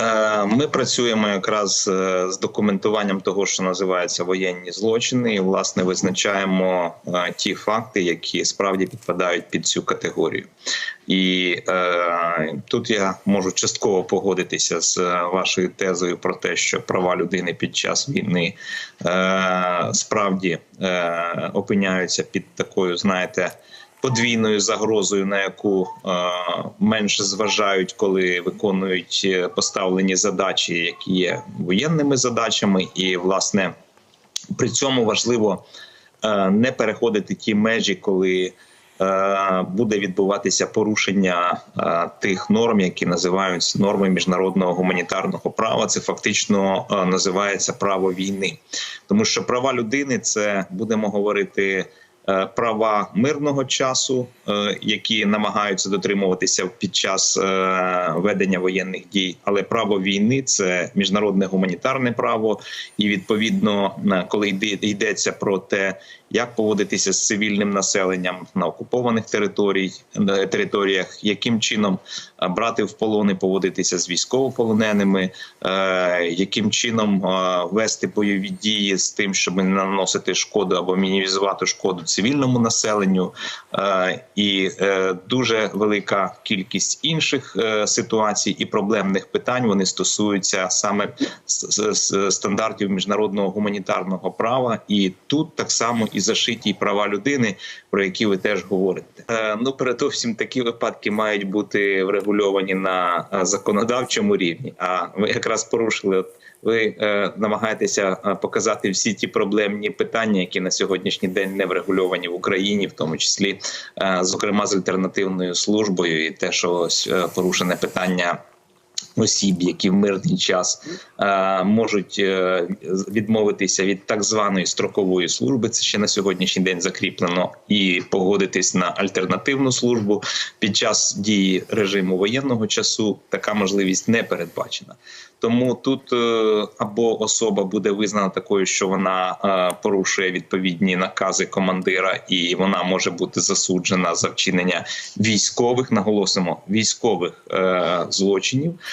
Е, Ми працюємо якраз е, з документуванням того, що називається воєнні злочини, і власне визначаємо е, ті факти, які справді підпадають під цю категорію. І е, тут я можу частково погодитися з вашою тезою про те, що права людини під час війни е, справді е, опиняються під такою, знаєте подвійною загрозою, на яку е, менше зважають, коли виконують е, поставлені задачі, які є воєнними задачами, і власне при цьому важливо е, не переходити ті межі, коли буде відбуватися порушення тих норм, які називаються норми міжнародного гуманітарного права. Це фактично називається право війни, тому що права людини це будемо говорити. Е, Права мирного часу, е, які намагаються дотримуватися під час е, ведення воєнних дій, але право війни це міжнародне гуманітарне право, і відповідно, коли йде- йдеться про те, як поводитися з цивільним населенням на окупованих територій, територіях, яким чином брати в полони, поводитися з військовополоненими, яким чином вести бойові дії з тим, щоб не наносити шкоду або мінімізувати шкоду цивільному населенню, е, і е, дуже велика кількість інших е, ситуацій і проблемних питань вони стосуються саме стандартів міжнародного гуманітарного права, і тут так само і зашиті права людини, про які ви теж говорите. Ну передовсім такі випадки мають бути врегульовані на законодавчому рівні. А ви якраз порушили. Ви намагаєтеся показати всі ті проблемні питання, які на сьогоднішній день не врегульовані в Україні, в тому числі, е, зокрема з альтернативною службою, і те, що ось, е, порушене питання осіб, які в мирний час е, можуть е, відмовитися від так званої строкової служби. Це ще на сьогоднішній день закріплено, і погодитись на альтернативну службу під час дії режиму воєнного часу. Така можливість не передбачена. Тому тут е, або особа буде визнана такою, що вона порушує відповідні накази командира, і вона може бути засуджена за вчинення військових, наголосимо військових злочинів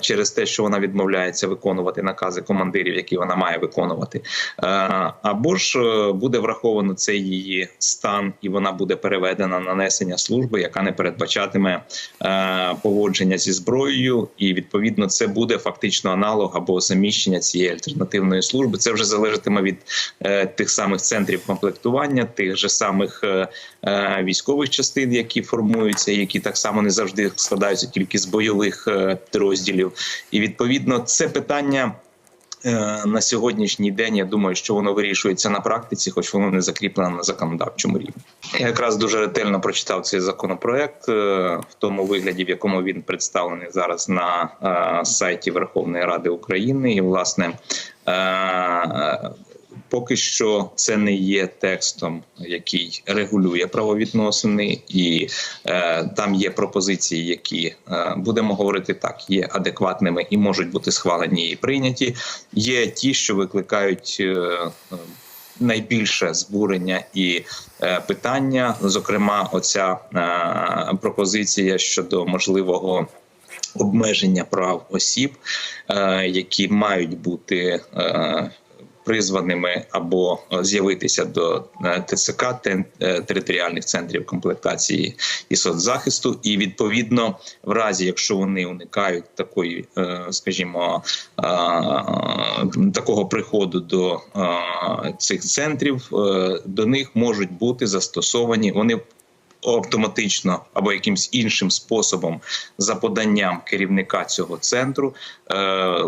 через те, що вона відмовляється виконувати накази командирів, які вона має виконувати, е, або ж е, буде враховано цей її стан, і вона буде переведена на несення служби, яка не передбачатиме е, поводження зі зброєю, і відповідно це буде фактично аналог або заміщення цієї альтернативної служби. Це вже залежатиме від е, тих самих центрів комплектування, тих же самих е, е, військових частин, які формуються, які так само не завжди складаються тільки з бойових е, підрозділів. І відповідно це питання. е, На сьогоднішній день я думаю, що воно вирішується на практиці, хоч воно не закріплено на законодавчому рівні. Я якраз дуже ретельно прочитав цей законопроект е, в тому вигляді, в якому він представлений зараз на е, сайті Верховної Ради України, і власне. Поки що це не є текстом, який регулює правовідносини, і е, там є пропозиції, які е, будемо говорити так, є адекватними і можуть бути схвалені і прийняті. Є ті, що викликають. Е, Найбільше збурення і е, питання, зокрема, оця е, пропозиція щодо можливого обмеження прав осіб, е, які мають бути е, призваними або е, з'явитися до е, ТЦК е, територіальних центрів комплектації і соцзахисту, і відповідно, в разі якщо вони уникають такої, скажімо, такого приходу до цих центрів, до них можуть бути застосовані вони. Автоматично або якимсь іншим способом за поданням керівника цього центру е,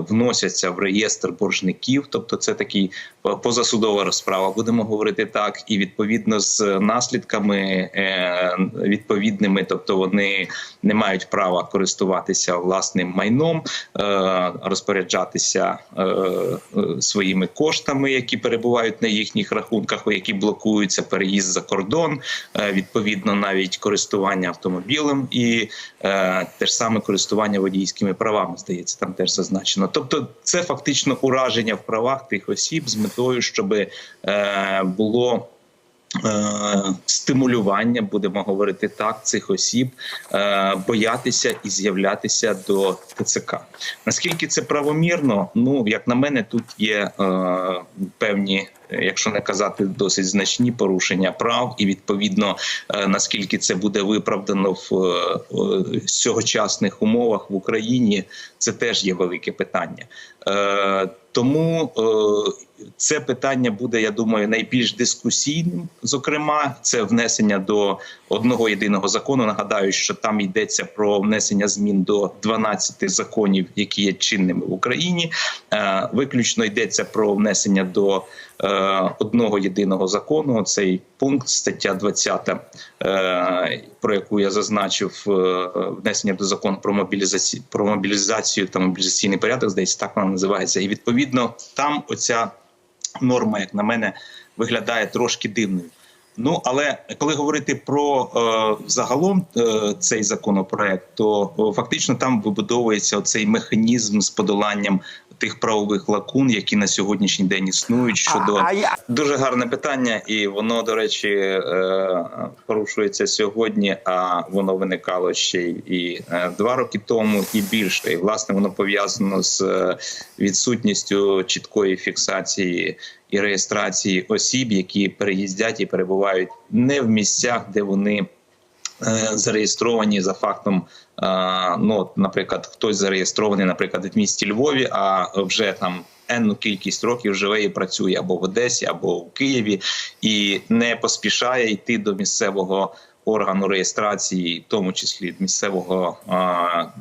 вносяться в реєстр боржників, тобто це такий е, позасудова розправа, будемо говорити так, і відповідно з наслідками е, відповідними, тобто вони не мають права користуватися власним майном, е, розпоряджатися е, е, своїми коштами, які перебувають на їхніх рахунках, які блокуються переїзд за кордон, е, відповідно навіть користування автомобілем і е, теж саме користування водійськими правами, здається, там теж зазначено. Тобто, це фактично ураження в правах тих осіб з метою, щоб е, було Стимулювання, будемо говорити так, цих осіб е, боятися і з'являтися до ТЦК. Наскільки це правомірно? Ну як на мене, тут є е, певні, е, якщо не казати, досить значні порушення прав, і відповідно е, наскільки це буде виправдано в е, е, сьогочасних умовах в Україні, це теж є велике питання. Тому е, це питання буде, я думаю, найбільш дискусійним. Зокрема, це внесення до одного єдиного закону. Нагадаю, що там йдеться про внесення змін до 12 законів, які є чинними в Україні. Е, Виключно йдеться про внесення до е, одного єдиного закону. Цей пункт, стаття 20, е, про яку я зазначив, внесення до закону про мобілізацію про мобілізацію та мобілізаційний порядок, здається, так вона називається. І відповідно там оця норма, як на мене, виглядає трошки дивною. Ну але коли говорити про е, загалом е, цей законопроект, то е, фактично там вибудовується цей механізм з подоланням тих правових лакун, які на сьогоднішній день існують. Щодо А, а я- дуже гарне питання, і воно до речі е, порушується сьогодні. А воно виникало ще і е, два роки тому, і більше. І власне воно пов'язано з е, відсутністю чіткої фіксації і реєстрації осіб, які переїздять і перебувають не в місцях, де вони. Е, Зареєстровані за фактом, е, ну наприклад, хтось зареєстрований, наприклад, в місті Львові, а вже там енну кількість років живе і працює або в Одесі, або в Києві, і не поспішає йти до місцевого органу реєстрації, в тому числі місцевого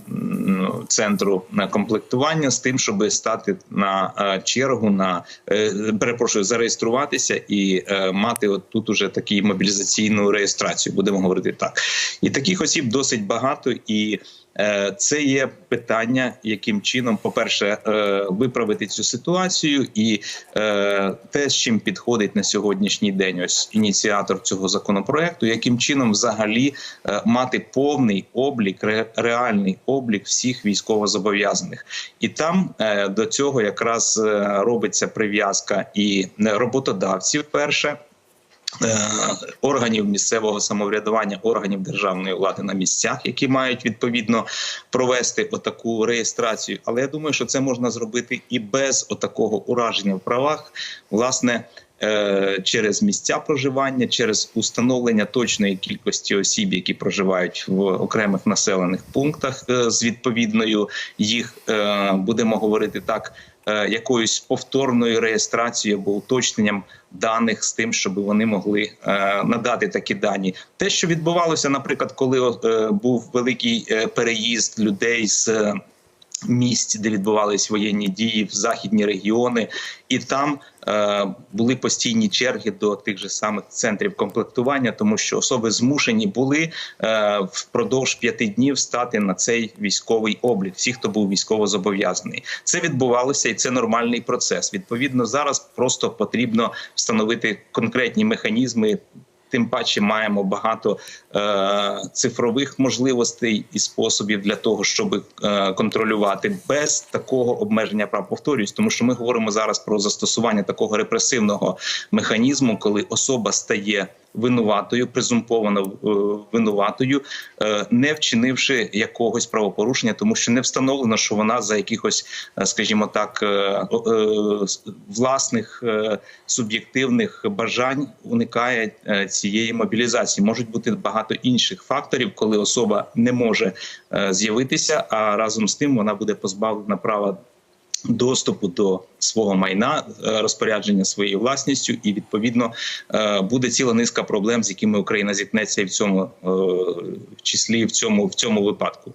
м, центру на комплектування, з тим, щоб стати на чергу на е, перепрошую, зареєструватися і е, мати от тут уже такі мобілізаційну реєстрацію. Будемо говорити так. І таких осіб досить багато і. Е, Це є питання, яким чином, по-перше, е, виправити цю ситуацію, і е, те, з чим підходить на сьогоднішній день, ось ініціатор цього законопроекту, яким чином взагалі е, мати повний облік, реальний облік всіх військовозобов'язаних, і там е, до цього якраз е, робиться прив'язка і е, роботодавців. Перше органів місцевого самоврядування, органів державної влади на місцях, які мають відповідно провести отаку реєстрацію. Але я думаю, що це можна зробити і без отакого ураження в правах, власне. Е, Через місця проживання, через установлення точної кількості осіб, які проживають в окремих населених пунктах, е, з відповідною їх е, будемо говорити так, якоюсь повторною реєстрацією або уточненням даних з тим, щоб вони могли надати такі дані. Те, що відбувалося, наприклад, коли був великий переїзд людей з. Місць, де відбувались воєнні дії в західні регіони, і там е, були постійні черги до тих же самих центрів комплектування, тому що особи змушені були е, впродовж п'яти днів стати на цей військовий облік. Всі, хто був військово зобов'язаний, це відбувалося, і це нормальний процес. Відповідно, зараз просто потрібно встановити конкретні механізми. Тим паче маємо багато е, цифрових можливостей і способів для того, щоб е, контролювати без такого обмеження прав. Повторюсь, тому що ми говоримо зараз про застосування такого репресивного механізму, коли особа стає винуватою, презумповано е, винуватою, е, не вчинивши якогось правопорушення, тому що не встановлено, що вона за якихось, е, скажімо так, власних суб'єктивних бажань уникає е, цієї мобілізації. Можуть бути багато інших факторів, коли особа не може е, з'явитися, а разом з тим вона буде позбавлена права. Доступу до свого майна, е, розпорядження своєю власністю, і відповідно е, буде ціла низка проблем, з якими Україна зіткнеться і в цьому числі в цьому в цьому випадку.